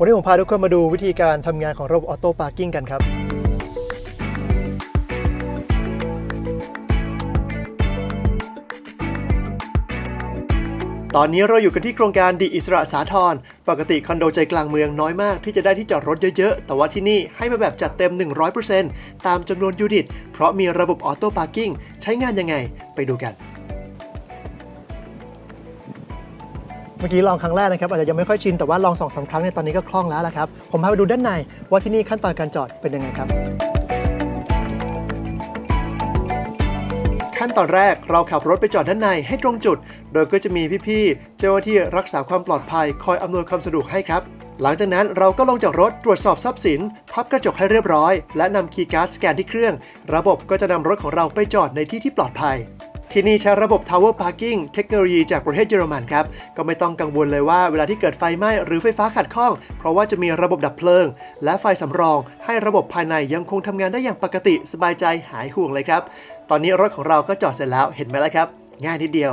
วันนี้ผมพาทุกคนมาดูวิธีการทำงานของระบบออโต้พาร์กิ้งกันครับ ตอนนี้เราอยู่กันที่โครงการดีอิสระสาทรปกติคอนโดใจกลางเมืองน้อยมากที่จะได้ที่จอดรถเยอะๆ แต่ว่าที่นี่ให้มาแบบจัดเต็ม 100%ตามจำนวนยูนิต เพราะมีระบบออโต้พาร์กิ้งใช้งานยังไงไปดูกัน เมื่อกี้ลองครั้งแรกนะครับอาจจะยังไม่ค่อยชินแต่ว่าลองสองสามครั้งในตอนนี้ก็คล่องแล้วละครับผมพาไปดูด้านในว่าที่นี่ขั้นตอนการจอดเป็นยังไงครับขั้นตอนแรกเราขับรถไปจอดด้านในให้ตรงจุด โดยก็จะมีพี่ๆ เจ้าหน้าที่รักษาความปลอดภัยคอยอำนวยความสะดวกให้ครับ หลังจากนั้นเราก็ลงจากรถตรวจสอบทรัพย์สินพับกระจกให้เรียบร้อย และนำคีย์การ์ดสแกนที่เครื่อง ระบบก็จะนำรถของเราไปจอดในที่ที่ปลอดภัย ที่นี่ใช้ระบบ Tower Parking เทคโนโลยีจากประเทศเยอรมันครับ ก็ไม่ต้องกังวลเลยว่าเวลาที่เกิดไฟไหม้หรือไฟฟ้าขัดข้อง เพราะว่าจะมีระบบดับเพลิง และไฟสำรอง ให้ระบบภายในยังคงทำงานได้อย่างปกติสบายใจหายห่วงเลยครับ ตอนนี้รถของเราก็จอดเสร็จแล้วเห็นไหมล่ะครับ ง่ายนิดเดียว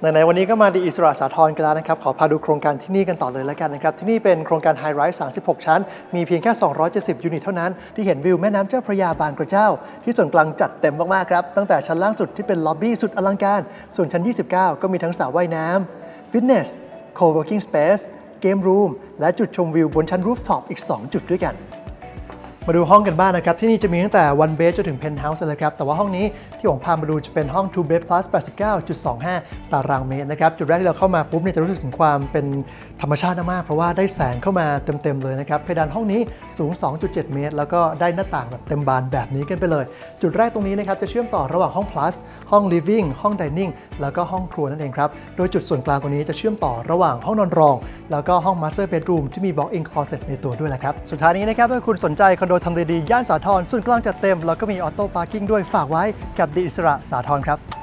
ไหนวันนี้ก็มาดีอิสระสาทรกันแล้วนะครับ ขอพาดูโครงการที่นี่กันต่อเลยแล้วกันนะครับ ที่นี่เป็นโครงการไฮไรส์36 ชั้น มีเพียงแค่ 270 ยูนิตเท่านั้น ที่เห็นวิวแม่น้ำเจ้าพระยาบางกระเจ้า ที่ส่วนกลางจัดเต็มมาก ๆ ครับ ตั้งแต่ชั้นล่างสุดที่เป็นล็อบบี้สุดอลังการ ส่วนชั้น 29 ก็มีทั้งสระว่ายน้ำฟิตเนส co-working space เกมรูมและจุดชมวิวบนชั้นรูฟท็อปอีก 2 จุดด้วยกัน มาดูห้องกันบ้างนะครับ ที่นี่จะมีตั้งแต่ one bed จนถึง penthouse เลยครับ แต่ว่าห้องนี้ที่ผมพามาดูจะเป็นห้อง two bed plus 89.25 ตารางเมตรนะครับ จุดแรกที่เราเข้ามาปุ๊บเนี่ยจะรู้สึกถึงความเป็นธรรมชาติมาก เพราะว่าได้แสงเข้ามาเต็ม ๆ เลยนะครับ เพดานห้องนี้สูง 2.7 เมตร แล้วก็ได้หน้าต่างแบบเต็มบานแบบนี้กันไปเลย จุดแรกตรงนี้นะครับจะเชื่อมต่อระหว่างห้อง plus ห้อง living ห้อง dining แล้วก็ห้องครัวนั่นเองครับ โดยจุดส่วนกลางตรงนี้จะเชื่อมต่อระหว่างห้องนอนรอง แล้วก็ห้อง master bedroom ที่มี walk-in closet ในตัวด้วยแหละครับ สุดท้ายนี้นะครับถ้าคุณสนใจคอนโดทำเลดีย่านสาทรส่วนกลางจัดเต็ม แล้วก็มีออโต้พาร์กิ้งด้วยฝากไว้กับดีอิสระสาทรครับ